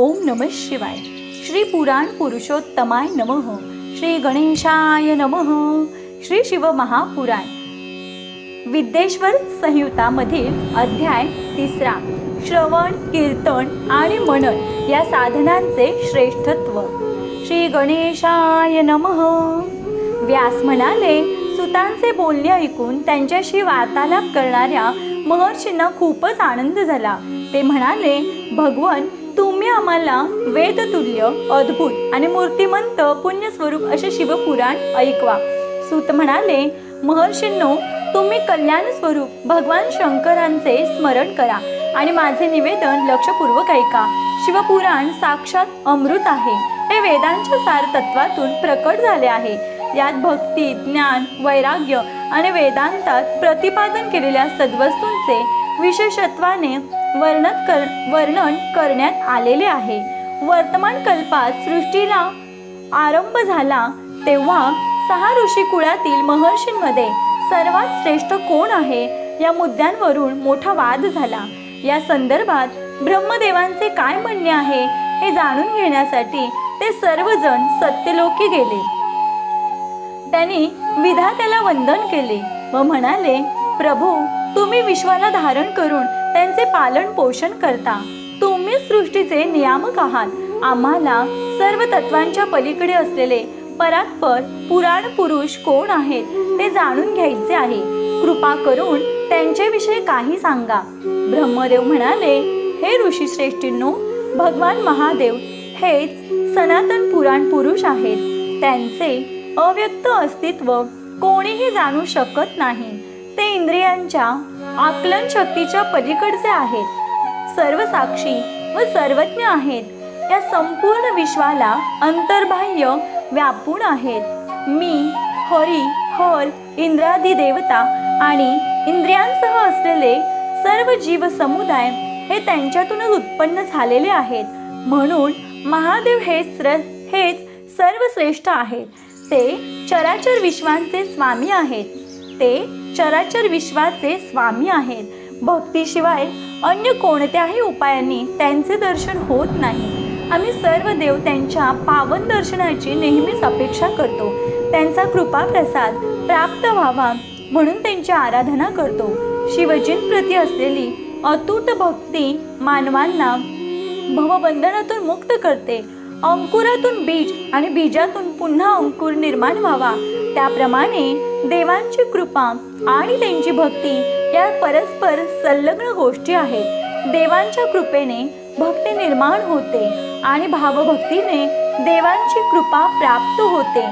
ओम नम शिवाय. श्री पुराण पुरुषोत्तमाय नमः. श्री गणेशाय नमः. श्री शिव महापुराण. विद्येश्वर संयुतामधील अध्याय तिसरा. श्रवण कीर्तन आणि मनन या साधनांचे श्रेष्ठत्व. श्री गणेशाय नमः. व्यास म्हणाले सुतांचे बोलणे ऐकून त्यांच्याशी वार्तालाप करणाऱ्या महर्षींना खूपच आनंद झाला. ते म्हणाले भगवन आम्हाला वेदतुल्य अद्भुत आणि मूर्तिमंत पुण्यस्वरूप असे शिवपुराण ऐकवा. सूत म्हणाले महर्षींनो तुम्ही कल्याण स्वरूप भगवान शंकरांचे स्मरण करा आणि माझे निवेदन लक्षपूर्वक ऐका. शिवपुराण साक्षात अमृत आहे. हे वेदांच्या सार तत्वातून प्रकट झाले आहे. यात भक्ती ज्ञान वैराग्य आणि वेदांतात प्रतिपादन केलेल्या सद्वस्तूंचे विशेषत्वाने वर्णन कर वर्णन करण्यात आलेले आहे. वर्तमान कल्पात सृष्टीला आरंभ झाला तेव्हा सहा ऋषी कुळातील महर्षींमध्ये सर्वात श्रेष्ठ कोण आहे? या मुद्द्यांवरून मोठा वाद झाला. या संदर्भात ब्रह्मदेवांचे काय म्हणणे आहे हे जाणून घेण्यासाठी ते सर्वजण सत्यलोकी गेले. त्यांनी विधात्याला वंदन केले व म्हणाले प्रभू तुम्ही विश्वाला धारण करून त्यांचे पालन पोषण करता. तुम्ही सृष्टीचे नियामक आहात. आम्हाला सर्व तत्वांच्या पलीकडे असलेले परात्पर पुराण पुरुष कोण आहेत ते जाणून घ्यायचे आहे. कृपा करून त्यांच्याविषयी काही सांगा. ब्रह्मदेव म्हणाले हे ऋषी श्रेष्ठींनो भगवान महादेव हेच सनातन पुराण पुरुष आहेत. त्यांचे अव्यक्त अस्तित्व कोणीही जाणू शकत नाही. ते इंद्रियांच्या आकलन शक्तीच्या पलीकडचे आहेत. सर्व साक्षी व सर्वज्ञ आहेत. या संपूर्ण विश्वाला अंतर्बाह्य व्यापून आहेत. मी हरी हर इंद्रादी देवता आणि इंद्रियांसह असलेले सर्व जीव समुदाय हे त्यांच्यातूनच उत्पन्न झालेले आहेत. म्हणून महादेव हे स्र हेच सर्वश्रेष्ठ आहेत. ते चराचर विश्वांचे स्वामी आहेत. ते चराचर विश्वाचे स्वामी आहेत. भक्तीशिवाय अन्य कोणत्याही उपायांनी त्यांचे दर्शन होत नाही. आम्ही सर्व देव त्यांच्या पावन दर्शनाची नेहमीच अपेक्षा करतो. त्यांचा कृपा प्रसाद प्राप्त व्हावा म्हणून त्यांची आराधना करतो. शिवजींप्रती असलेली अतूट भक्ती मानवांना भवबंधनातून मुक्त करते. अंकुरातून बीज आणि बीजातून पुन्हा अंकुर निर्माण व्हावा. त्याप्रमाणे देवांची कृपा आणि त्यांची भक्ती या परस्पर संलग्न गोष्टी आहेत. देवांच्या कृपेने भक्ती निर्माण होते आणि भावभक्तीने देवांची कृपा प्राप्त होते.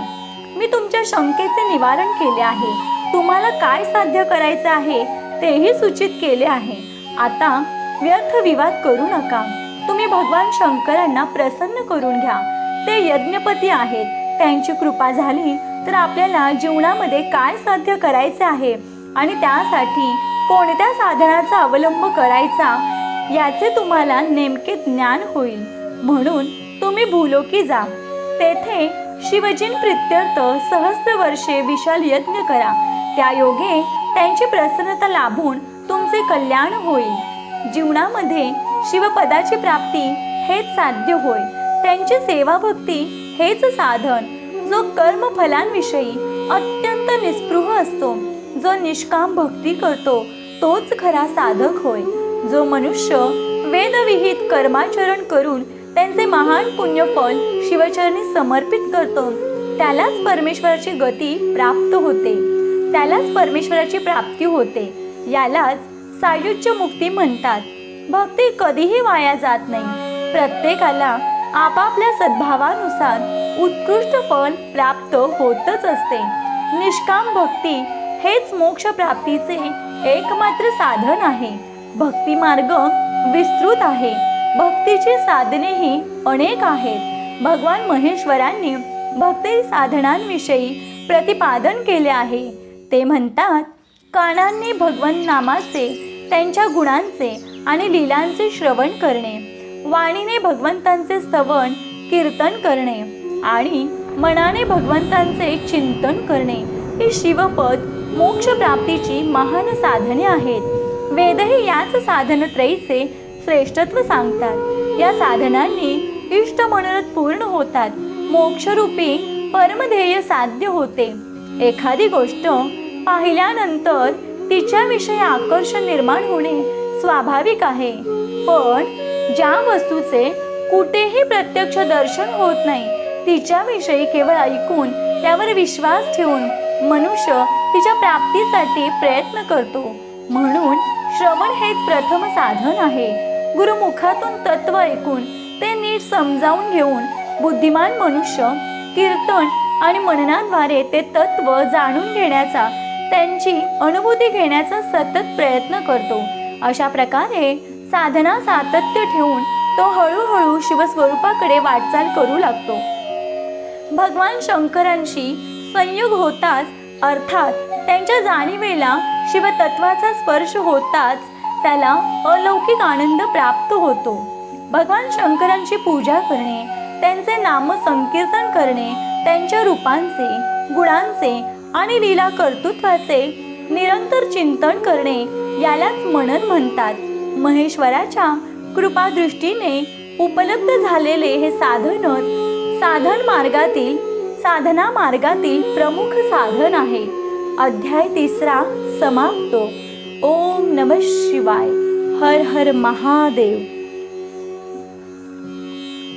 मी तुमच्या शंकेचे निवारण केले आहे. तुम्हाला काय साध्य करायचं आहे तेही सूचित केले आहे. आता व्यर्थ विवाद करू नका. तुम्ही भगवान शंकरांना प्रसन्न करून घ्या. ते यज्ञपती आहेत. त्यांची कृपा झाली तर आपल्याला जीवनामध्ये काय साध्य करायचे आहे? आणि त्यासाठी कोणत्या साधनाचा अवलंब करायचा? याचे तुम्हाला नेमके ज्ञान होईल. म्हणून तुम्ही भूलोकी जा. तेथे शिवजीन प्रित्यर्थ सहस्र वर्षे विशाल यज्ञ करा. त्या योगे त्यांची प्रसन्नता लाभून तुमचे कल्याण होईल. जीवनामध्ये शिवपदाची प्राप्ती हेच साध्य होय. त्यांची सेवाभक्ती हेच साधन. जो कर्मफलांविषयी अत्यंत निस्पृह असतो जो निष्काम भक्ती करतो तोच खरा साधक होय. जो मनुष्य वेदविहित कर्माचरण करून त्यांचे महान पुण्यफल शिवचरणी समर्पित करतो त्यालाच परमेश्वराची गती प्राप्त होते. त्यालाच परमेश्वराची प्राप्ती होते. यालाच सायुज्य मुक्ती म्हणतात. भक्ती कधीही वाया जात नाही. प्रत्येकाला आपापल्या सद्भावानुसार उत्कृष्ट फल प्राप्त होतच असते. निष्काम भक्ती हेच मोक्ष प्राप्तीचे एकमात्र साधन आहे. भक्ती मार्ग विस्तृत आहे. भक्तीची साधनेही अनेक आहेत. भगवान महेश्वरांनी भक्ती साधनांविषयी प्रतिपादन केले आहे. ते म्हणतात कानांनी भगवन नामाचे त्यांच्या गुणांचे आणि लीलांचे श्रवण करणे. वाणीने भगवंतांचे स्तवन कीर्तन करणे आणि मनाने भगवंतांचे चिंतन करणे ही शिवपद मोक्ष प्राप्तीची महान साधने आहेत. वेदही याच साधनत्रयीचे श्रेष्ठत्व सांगतात. या साधनांनी इष्ट मनोरथ पूर्ण होतात. मोक्षरूपी परमध्येय साध्य होते. एखादी गोष्ट पाहिल्यानंतर तिच्याविषयी आकर्षण निर्माण होणे स्वाभाविक आहे. पण ज्या वस्तूचे कुठेही प्रत्यक्ष दर्शन होत नाही तिच्याविषयी केवळ ऐकून त्यावर विश्वास ठेवून मनुष्य तिच्या प्राप्तीसाठी प्रयत्न करतो. म्हणून श्रवण हेच प्रथम साधन आहे. गुरुमुखातून तत्व ऐकून ते नीट समजावून घेऊन बुद्धिमान मनुष्य कीर्तन आणि मननाद्वारे ते तत्व जाणून घेण्याचा त्यांची अनुभूती घेण्याचा सतत प्रयत्न करतो. अशा प्रकारे साधना सातत्य ठेवून तो हळूहळू शिवस्वरूपाकडे वाटचाल करू लागतो. भगवान शंकरांशी संयोग होताच अर्थात त्यांच्या जाणीवेला शिवतत्वाचा स्पर्श होताच त्याला अलौकिक आनंद प्राप्त होतो. भगवान शंकरांची पूजा करणे त्यांचे नाम संकीर्तन करणे त्यांच्या रूपांचे गुणांचे आणि लीला कर्तृत्वाचे निरंतर चिंतन करणे यालाच मनन म्हणतात. महेश्वराच्या कृपादृष्टीने उपलब्ध झालेले हे साधनच साधन मार्गातील साधना मार्गातील प्रमुख साधन आहे. अध्याय तिसरा समाप्त. ओम नम शिवाय. हर हर महादेव.